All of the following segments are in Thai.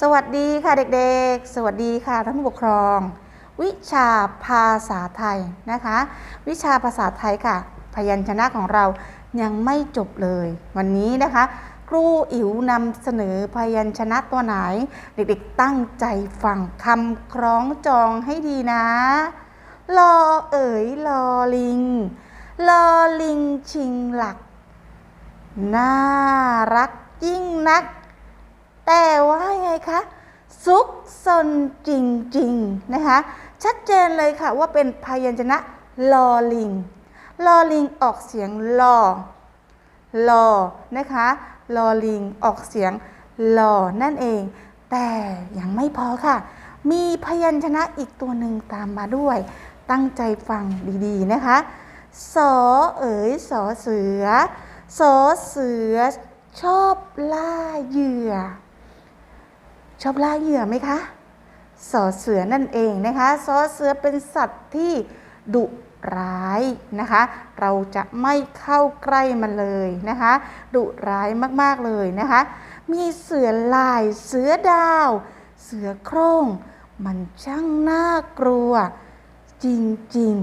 สวัสดีค่ะเด็กๆ สวัสดีค่ะท่านผู้ปกครอง วิชาภาษาไทยนะคะ วิชาภาษาไทยค่ะ พยัญชนะของเรายังไม่จบเลย วันนี้นะคะ ครูอิ๋วนำเสนอพยัญชนะตัวไหน เด็กๆตั้งใจฟังคำคล้องจองให้ดีนะลอเอ๋ยลอลิงลอลิงชิงหลัก น่ารัก ยิ่งนัก แต่ว่าไงคะซุกซนจริงๆนะคะชัดเจนเลยค่ะว่าเป็นพยัญชนะลอลิงลอลิงออกเสียงลอลอนะคะลอลิงออกเสียงลอนั่นเอง แต่ยังไม่พอค่ะ มีพยัญชนะอีกตัวหนึ่งตามมาด้วย ตั้งใจฟังดีๆนะคะสอเอ๋ยสอเสือสอเสือ ชอบล่าเหยื่อ ชอบล่าเหยื่อไหมคะสอเสือนั่นเองนะคะสอเสือเป็นสัตว์ที่ดุร้ายนะคะ เราจะไม่เข้าใกล้มันเลยนะคะ ดุร้ายมากๆเลยนะคะ มีเสือลายเสือดาว เสือโคร่ง มันช่างน่ากลัว จริง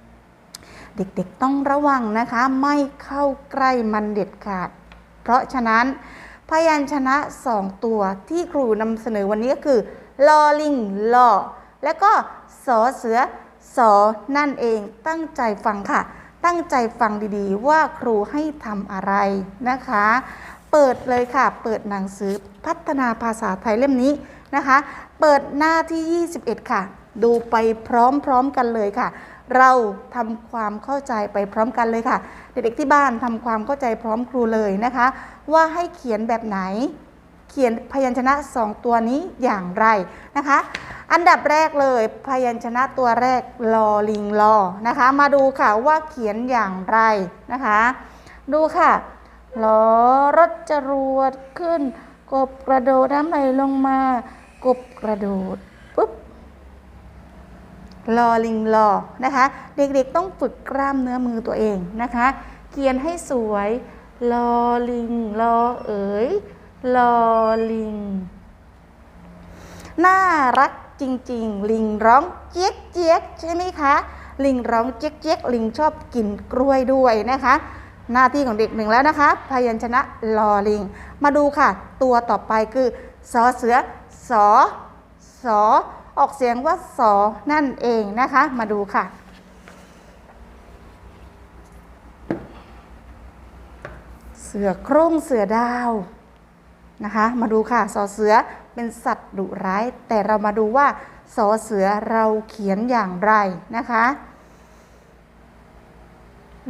ๆ เด็กๆต้องระวังนะคะ ไม่เข้าใกล้มันเด็ดขาด เพราะฉะนั้น พยัญชนะสองตัวที่ครูนำเสนอวันนี้ก็คือลอลิงลอและก็สอเสือสอนั่นเองตั้งใจฟังค่ะ ตั้งใจฟังดีๆ ว่าครูให้ทำอะไรนะคะ เปิดเลยค่ะ เปิดหนังสือพัฒนาภาษาไทยเล่มนี้นะคะ เปิดหน้าที่ 21 ค่ะ ดูไปพร้อมๆกันเลยค่ะ เราทำความเข้าใจไปพร้อมกันเลยค่ะ เด็กๆที่บ้านทำความเข้าใจพร้อมครูเลยนะคะ ว่าให้เขียนแบบไหน เขียนพยัญชนะสองตัวนี้อย่างไรนะคะ อันดับแรกเลย พยัญชนะตัวแรกลอลิงลอนะคะ มาดูค่ะว่าเขียนอย่างไรนะคะ ดูค่ะลอรถจรวดขึ้น กบกระโดดน้ำไหลลงมา กบกระโดดปุ๊บ ลอลิงลอนะคะ เด็กๆต้องฝึกกล้ามเนื้อมือตัวเองนะคะ เขียนให้สวยลอลิงลอเอ๋ยลอลิง น่ารักจริง ๆ ลิงร้องเจี๊ยกเจี๊ยกใช่ไหมคะ ลิงร้องเจี๊ยกเจี๊ยกลิงชอบกินกล้วยด้วยนะคะ หน้าที่ของเด็กหนึ่งแล้วนะคะพยัญชนะลอลิง มาดูค่ะ ตัวต่อไปคือสอเสือสอสอ ออกเสียงว่าสอนั่นเองนะคะ มาดูค่ะ เสือโคร่งเสือดาวนะคะ มาดูค่ะสอเสือเป็นสัตว์ดุร้าย แต่เรามาดูว่าสอเสือเราเขียนอย่างไรนะคะ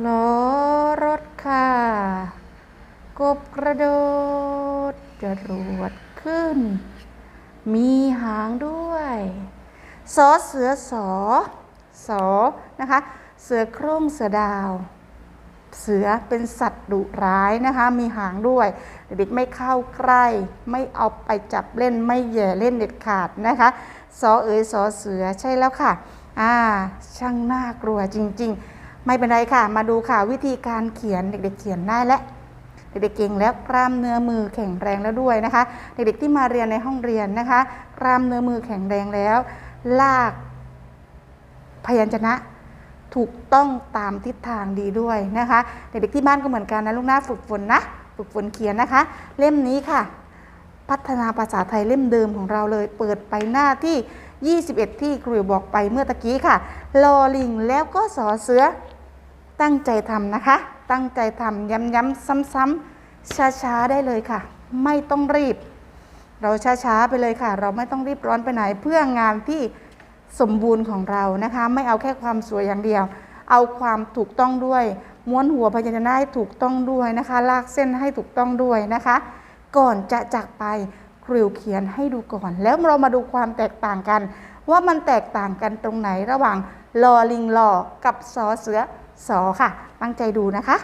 ล้อรถค่ะ กบกระโดดจรวดขึ้น มีหางด้วยสอเสือสอสอนะคะ เสือโคร่งเสือดาว เสือเป็นสัตว์ดุร้ายนะคะ มีหางด้วย เด็กๆไม่เข้าใกล้ ไม่เอาไปจับเล่นไม่แย่เล่นเด็ดขาดนะคะสอเอ๋ยสอเสือใช่แล้วค่ะ อ่า ช่างน่ากลัวจริง ๆ ไม่เป็นไรค่ะ มาดูค่ะวิธีการเขียนเด็ก ๆ เขียนได้แล้ว เด็กๆเก่งแล้วกล้ามเนื้อมือแข็งแรงแล้วด้วยนะคะ เด็กๆที่มาเรียนในห้องเรียนนะคะ กล้ามเนื้อมือแข็งแรงแล้ว ลากพยัญชนะถูกต้องตามทิศทางดีด้วยนะคะ เด็กๆที่บ้านก็เหมือนกันนะลูกหน้าฝึกฝนนะฝึกฝนเขียนนะคะ เล่มนี้ค่ะ พัฒนาภาษาไทยเล่มเดิมของเราเลย เปิดไปหน้าที่ 21 ที่ครูบอกไปเมื่อตะกี้ค่ะ ลอลิงแล้วก็สอเสือตั้งใจทำนะคะ ตั้งใจทำย้ำๆซ้ำๆช้าๆได้เลยค่ะ ไม่ต้องรีบ เราช้าๆไปเลยค่ะ เราไม่ต้องรีบร้อนไปไหนเพื่องานที่สมบูรณ์ของเรานะคะ ไม่เอาแค่ความสวยอย่างเดียว เอาความถูกต้องด้วย ม้วนหัวพยัญชนะให้ถูกต้องด้วยนะคะ ลากเส้นให้ถูกต้องด้วยนะคะ ก่อนจะจากไปครูเขียนให้ดูก่อน แล้วเรามาดูความแตกต่างกัน ว่ามันแตกต่างกันตรงไหนระหว่างลอลิงลอกับสอเสือ สอค่ะ ตั้งใจดูนะคะ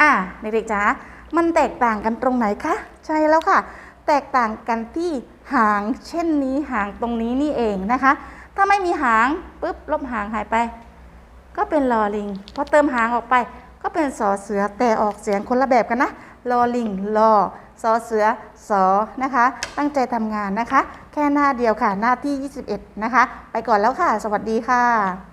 อะเด็กๆจ๋ามันแตกต่างกันตรงไหนคะ ใช่แล้วค่ะ แตกต่างกันที่หางเช่นนี้หางตรงนี้นี่เองนะคะ ถ้าไม่มีหางปุ๊บลบหางหายไป ก็เป็นลอลิงพอเติมหางออกไป ก็เป็นสอเสือแต่ออกเสียงคนละแบบกันนะลอลิงลอ สอเสือสอนะคะ ตั้งใจทำงานนะคะ แค่หน้าเดียวค่ะ หน้าที่ 21 นะคะ ไปก่อนแล้วค่ะ สวัสดีค่ะ